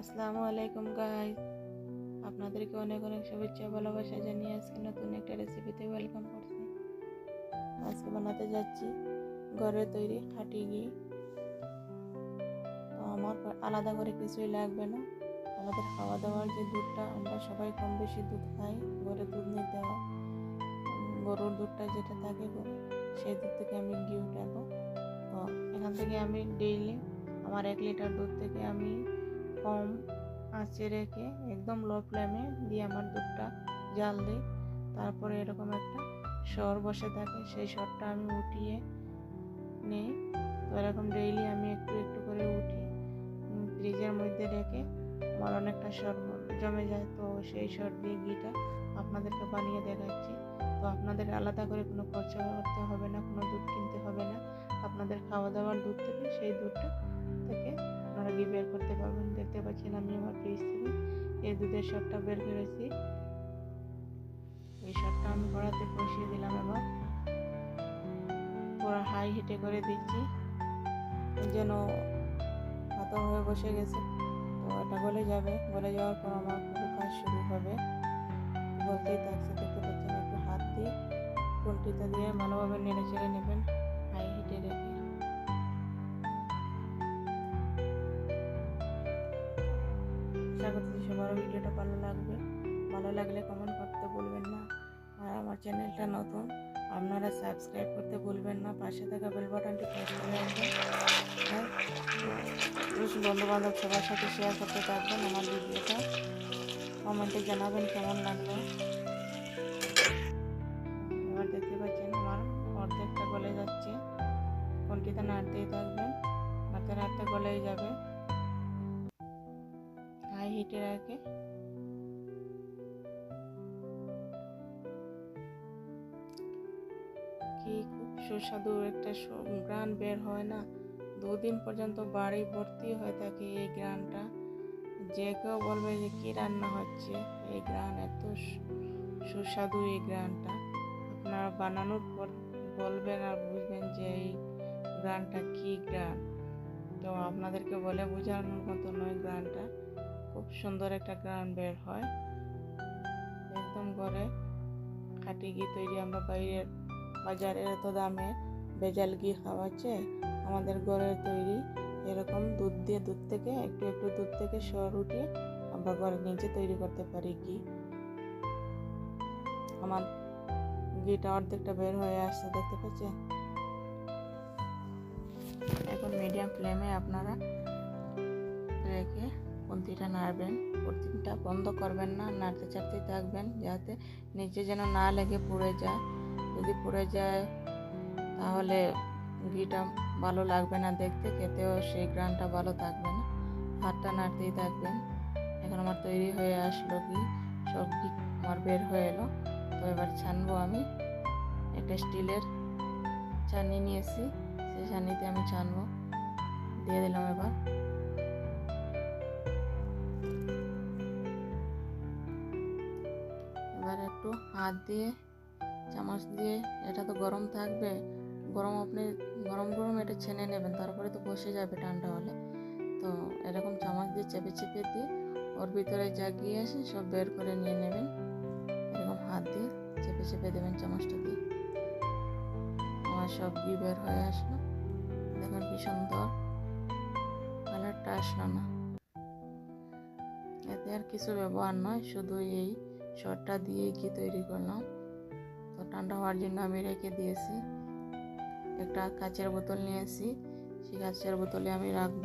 আসসালামু আলাইকুম গাইস আপনাদেরকে অনেক অনেক শুভেচ্ছা ভালোবাসা জানিয়ে আজকে নতুন একটা রেসিপিতে ওয়েলকাম করছি। আজকে বানাতে যাচ্ছি ঘরে তৈরি খাটি ঘি। তো আমার আলাদা করে কিছুই লাগবে না। আমাদের খাওয়া দাওয়ার যে দুধটা, আমরা সবাই কম বেশি দুধ খাই, ঘরে দুধ নিতে হয়। গরুর দুধটা যেটা থাকে সেই দুধ থেকে আমি ঘি উঠাবো। তো এখান থেকে আমি ডেইলি আমার এক লিটার দুধ থেকে আমি কম আঁচে রেখে একদম লো ফ্লেমে দিয়ে আমার দুধটা জাল দিই। তারপরে এরকম একটা সর বসে থাকে, সেই সরটা আমি উঠিয়ে নিই। তো এরকম ডেইলি আমি একটু একটু করে উঠি ফ্রিজের মধ্যে রেখে। আমার অনেকটা সর জমে যায়, তো সেই সর দিয়ে ঘিটা আপনাদেরকে বানিয়ে দেখাচ্ছি। তো আপনাদের আলাদা করে কোনো খরচা করতে হবে না, কোনো দুধ কিনতে হবে না। আপনাদের খাওয়া দাওয়ার দুধ থেকে সেই দুধটা ঘি বের করতে পারবেন দেখতে পাচ্ছেন আমি আমার ফ্রিজ থেকে এই দুধের শটটা বের করেছি। এই শটটা আমি কড়াতে বসিয়ে দিলাম এবার। পুরো হাই হিটে করে দিচ্ছি। যেন পাতা হয়ে বসে গেছে। তো এটা গলে যাবে। গলে যাওয়ার পর আমার পুরো কাজ শুরু হবে। বলতেই থাকছে, দেখতে পাচ্ছেন, একটু হাত দিয়ে পোলট্রিটা দিয়ে ভালোভাবে নেড়ে চেড়ে নেবেন। আশা করছি সবার ভিডিওটা ভালো লাগবে। ভালো লাগলে কমেন্ট করতে বলবেন না। আর আমার চ্যানেলটা নতুন, আপনারা সাবস্ক্রাইব করতে ভুলবেন না। পাশে থাকা বেল বাটনটি প্রেস করে রাখবেন আর বন্ধু বান্ধব সবার সাথে শেয়ার করতে থাকবেন আমার ভিডিওটা। কমেন্টে জানাবেন কেমন লাগল। এবার দেখতে পাচ্ছেন আমার অর্ধেকটা গলে যাচ্ছে। কোনটিতে নাড়তেই থাকবেন? নাড়তে নাড়তে গলেই যাবে। হিটে রাখে খুব সুস্বাদু একটা গ্রান বের হয় না? দুদিন পর্যন্ত বাড়ি ভর্তি হয়ে থাকে এই গ্রানটা। যে কেউ বলবে যে, কী রান্না হচ্ছে? এই গ্রান এত সুস্বাদু এই গ্রানটা। আপনারা বানানোর পর বলবেন আর বুঝবেন যে, এই গ্রানটা কী গ্রান? তো আপনাদেরকে বলে বোঝানোর মতো নয় গ্রানটা। খুব সুন্দর একটা গ্রান বের হয়। একদম ঘরে খাঁটি ঘি তৈরি আমরা বাইরের বাজারে এত দামে ভেজাল ঘি খাওয়াচ্ছে। আমাদের ঘরের তৈরি এরকম দুধ দিয়ে দুধ থেকে, একটু একটু দুধ থেকে সর উঠিয়ে আমরা ঘরে নিজে তৈরি করতে পারি ঘি। আমার ঘিটা অর্ধেকটা বের হয়ে আসছে, দেখতে পাচ্ছেন? এখন মিডিয়াম ফ্লেমে আপনারা খুন্তিটা নাড়বেন খুন্তিটা বন্ধ করবেন না, নাড়তে চাড়তেই থাকবেন যাতে নিচে যেন না লেগে পুড়ে যায়। যদি পুড়ে যায়, তাহলে ঘিটা ভালো লাগবে না দেখতে, খেতেও সেই গ্রানটা ভালো থাকবে না। হাতটা নাড়তেই থাকবেন। এখন আমার তৈরি হয়ে আসলো ঘি সব ঘি আমার বের হয়ে এলো। তো এবার ছানবো আমি একটা স্টিলের ছানি নিয়েছি, সেই ছানিতে আমি ছানবো। দিয়ে দিলাম এবার। হাত দিয়ে, চামচ দিয়ে, এটা তো গরম থাকবে। গরম আপনি গরম গরম এটা ছেনে নেবেন, তারপরে তো বসে যাবে ঠান্ডা হলে। তো এরকম চামচ দিয়ে চেপে চেপে দিয়ে ওর ভিতরে যা গিয়ে আসে সব বের করে নিয়ে নেবেন। এরকম হাত দিয়ে চেপে চেপে দেবেন চামচটা দিয়ে। আমার সব ঘি বের হয়ে আসলো। দেখুন কি সুন্দর। কালারটা আসলো না। এতে আর কিছু ব্যবহার নয়, শুধু এই শরটা দিয়ে ঘি তৈরি করলাম তো ঠান্ডা হওয়ার জন্য আমি রেখে দিয়েছি। একটা কাচের বোতল নিয়েছি সেই কাচের বোতলে আমি রাখব।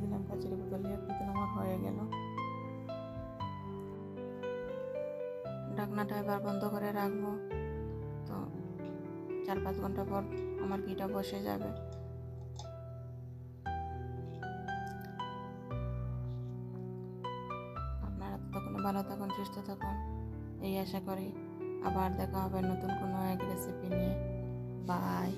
দিলাম কাচের বোতলে। বোতল আমার হয়ে গেল। ঢাকনাটা এবার বন্ধ করে রাখব। তো চার পাঁচ ঘণ্টা পর আমার ঘিটা বসে যাবে। আপনারা ভালো থাকুন, সুস্থ থাকুন। এই আশা করি আবার দেখা হবে নতুন কোনো এক রেসিপি নিয়ে। বাই